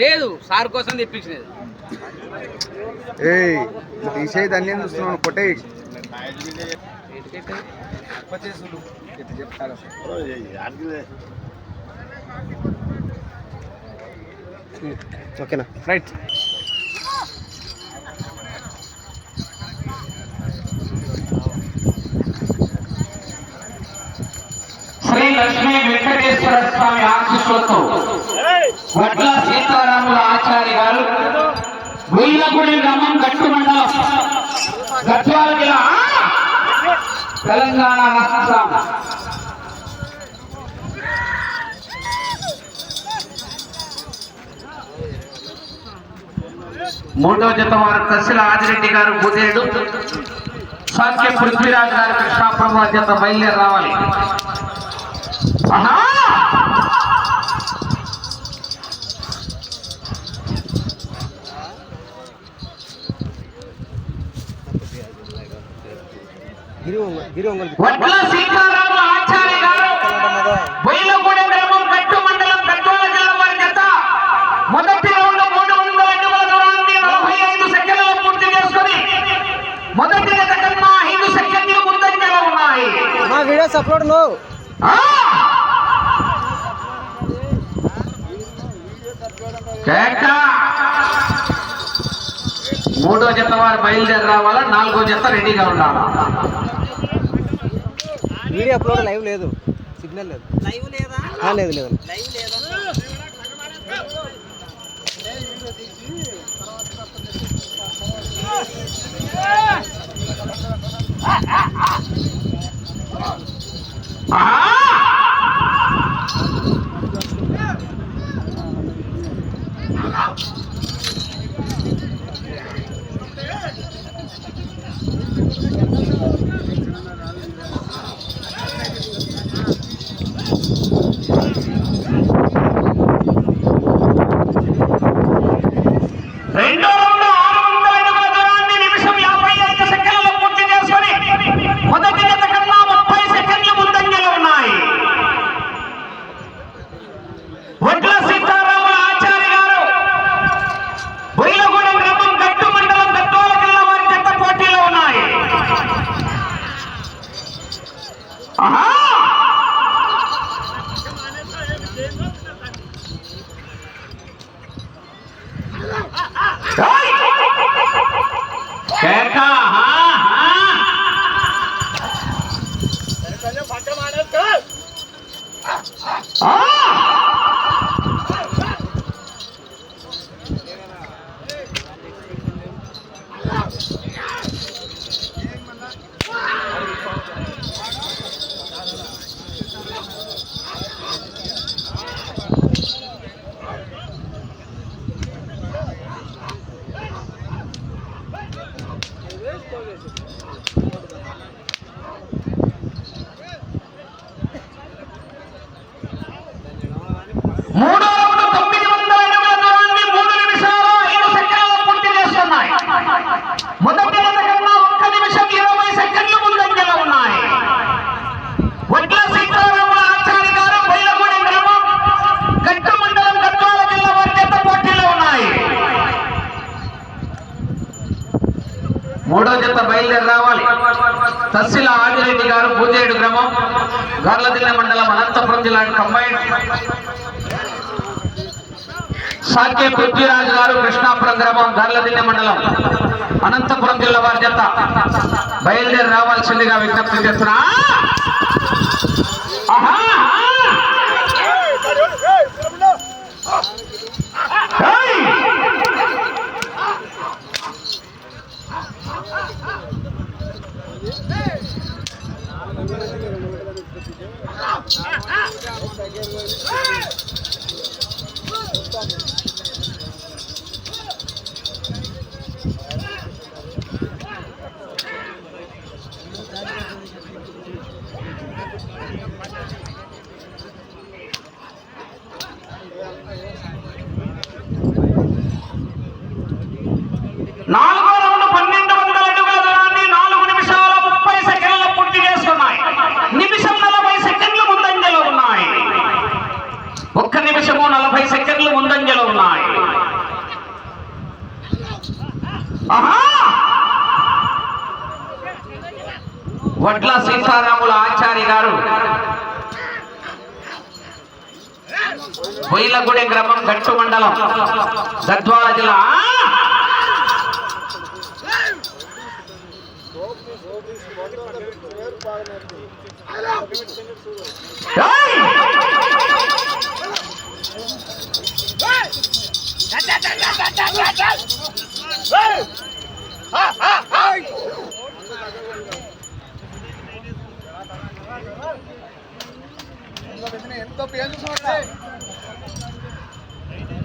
లేదు సార్ కోసం తెప్పించినది. దాన్ని ఏం కొట్టేయి. ఓకేనా? రైట్. శ్రీ లక్ష్మీ వెంకటేశ్వర స్వామి ఆశీస్సులతో వడ్ల సీతారాముల ఆచార్య గారు గుళ్ళగుడి గ్రామం గట్టు మండలం గద్వాల జిల్లా తెలంగాణ రాష్ట్రం. మూడవ జత వారు కసిల ఆదిరెడ్డి గారు బుధేడు సాధ్య పృథ్వీరాజ్ గారు కృష్ణాప్రభు జత బయలుదేరి రావాలి. ఆహా! గద్వాల జిల్లా వారి జత మొదటి రౌండ్ మూడు వందల అడుగుల దూరాన్ని నలభై ఐదు పూర్తి చేసుకొని మొదటి జత కన్నా ఐదు సెకండ్లు ముందంజలో ఉన్నాయి. మా వీడియోస్ అప్లోడ్ నో! మూడో జత వారు బయలుదేరి రావాలా? నాలుగో జత రెడీగా ఉండాలా? వీడియో అప్లోడ్ లైవ్ లేదు. సిగ్నల్ లేదు. లైవ్ లేదా? ఆ, లేదు లేదు. లైవ్ లేదా? ఆదిరెడ్డి గారు పూజేడు గ్రామం గార్లదిల్ల మండలం అనంతపురం జిల్లా కంబైన్. సాకే పృథ్వీరాజు గారు కృష్ణాపురం గ్రామం గార్లదిల్ల మండలం అనంతపురం జిల్లా వారి జత. బయలుదేరి రావాల్సిందిగా విజ్ఞప్తి చేస్తున్నా. ఆహా! Ah, ah, ah. బొయిలగూడెం గ్రామం గట్టు మండలం గద్వాల జిల్లా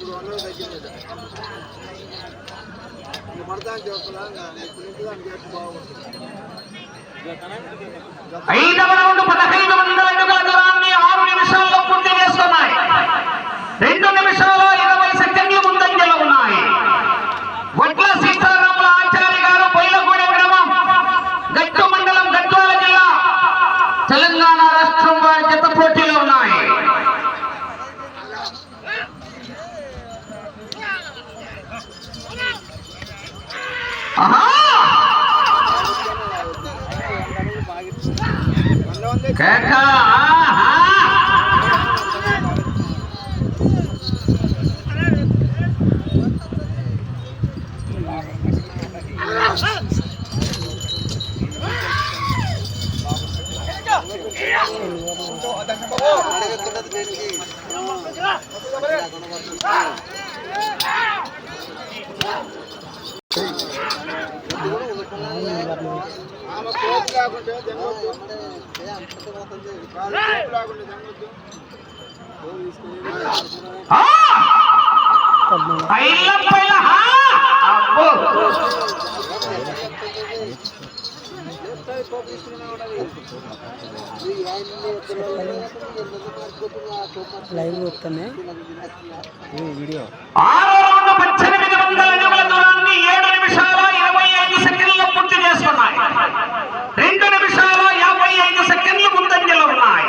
ఏయ్! ఆహా! ఐదవ రౌండ్ పదహైదు వందల అడుగుల దూరాన్ని ఆరు నిమిషాల్లో పూర్తి చేస్తున్నాయి రెండు నిమిషాల కేక లైవ్ వస్తానే వీడియో ఆరు రౌండ్ పద్దెనిమిది వందల అడుగుల దూరాన్ని ఏడు నిమిషాలు ఇరవై ఐదు సెకండ్లు పూర్తి చేస్తున్నాయి రెండు నిమిషాల యాభై ఐదు సెకండ్లు ముందంజలో ఉన్నాయి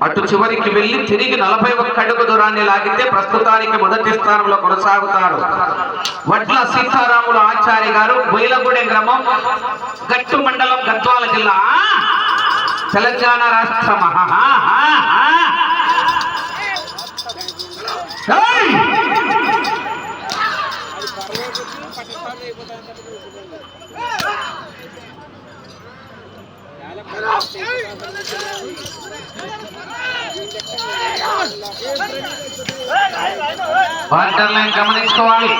అటు చివరికి వెళ్ళి తిరిగి నలభై ఒక్క అడుగు దూరాన్ని లాగితే ప్రస్తుతానికి మొదటి స్థానంలో కొనసాగుతారు వడ్ల సీతారాములు ఆచార్య గారు బొయిలగూడెం గ్రామం గట్టు మండలం గద్వాల జిల్లా. తెలంగాణ రాష్ట్రం పార్టర్లను గమనించుకోవాలి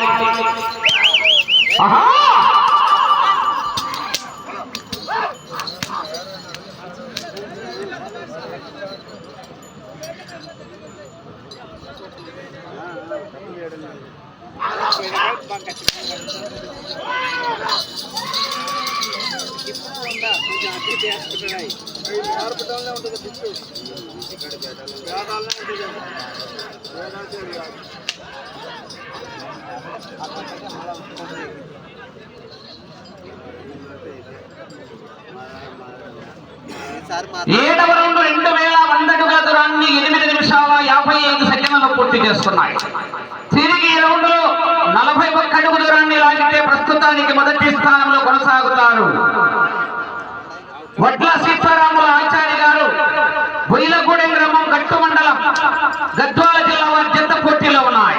Thank you. ఆహాహా. ఏయ్! వాటర్ లైన్ గమనించుకోవాలి ఆహా! ఏడవ రౌండ్ రెండు వేల వంద అడుగుల దూరాన్ని ఎనిమిది నిమిషాల యాభై ఐదు సెకండ్లలో పూర్తి చేసుకున్నాయి తిరిగి ఈ రౌండ్లో నలభై ఒక్క అడుగు దూరాన్ని లాగితే ప్రస్తుతానికి మొదటి స్థానంలో కొనసాగుతారు వడ్ల సీతారాముల ఆచార్య గారు బొయ్యలగూడెం గ్రామం గట్టు మండలం గద్వాల జిల్లా వారి జంట పోటీలో ఉన్నాయి.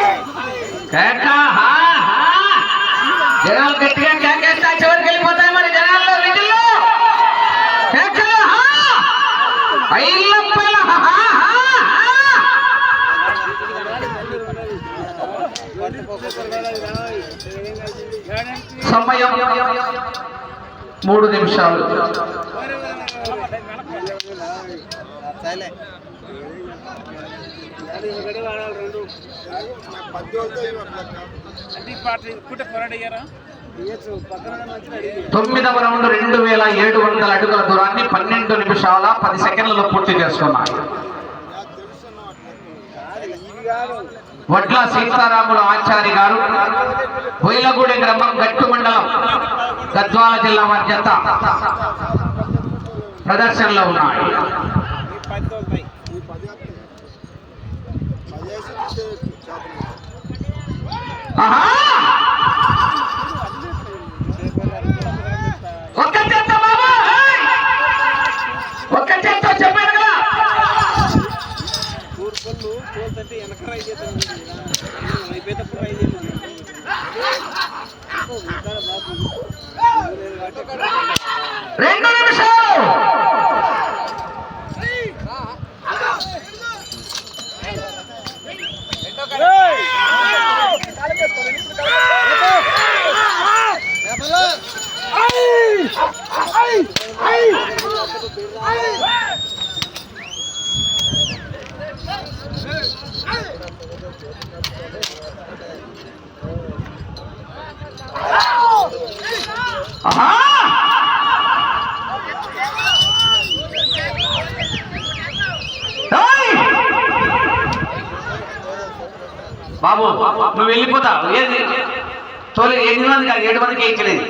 कहता हाँ हाँ। जनाब गटिया क्या कहता, चोर के लिए पता है हमारे जनाब लोग निकल लो। कहता हाँ पहला पहला हाँ हाँ। समय మూడు నిమిషాలు. తొమ్మిదవ రౌండ్ రెండు వేల ఏడు వందల అడుగుల దూరాన్ని పన్నెండు నిమిషాల పది సెకండ్లలో పూర్తి చేసుకున్నారు. వడ్ల సీతారాములు ఆచారి గారు బొయిలగూడెం గ్రామం గట్టు మండలం. గద్వాల జిల్లా వారి జత ప్రదర్శనలో ఉన్నాయి. ఈ ఒక్క చెత్త బాబా! ఒక్క చెత్త చెప్పాను కదా వెనక రై చేస్తాను అయిపోయేటప్పుడు రై చేయాలి రెండు నిమిషాలు ఆహా! బాబు నువ్వు వెళ్ళిపోతావు. ఏది? తోలే ఎనిమిది మంది కాదు ఏడు మందికి వేయించలేదు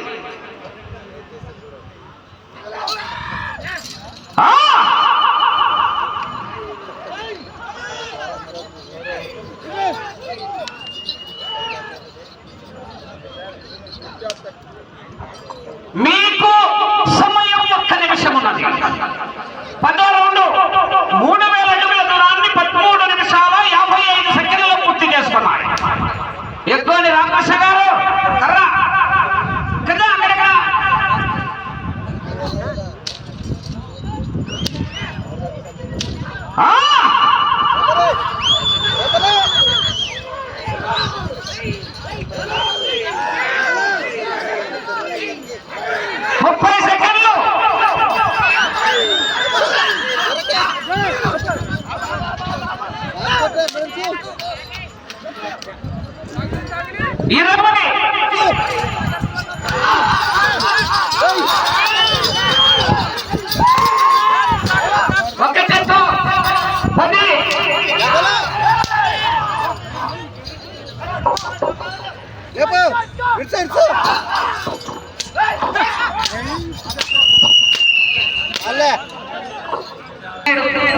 ¡Y el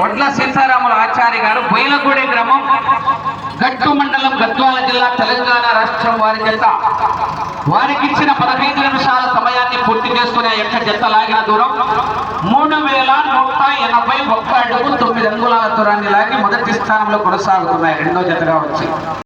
వడ్ల సీతారాముల ఆచార్య గారు బొయిలగూడెం గ్రామం గట్టు మండలం గద్వాల జిల్లా తెలంగాణ రాష్ట్రం వారి జత. వారికి ఇచ్చిన పదహైదు నిమిషాల సమయాన్ని పూర్తి చేసుకునే యొక్క జత లాగిన దూరం మూడు వేల నూట ఎనభై ఒక్క అడుగు తొమ్మిది అంగుళాల దూరాన్ని లాగి మొదటి స్థానంలో కొనసాగుతున్నాయి. రెండో జతగా వచ్చి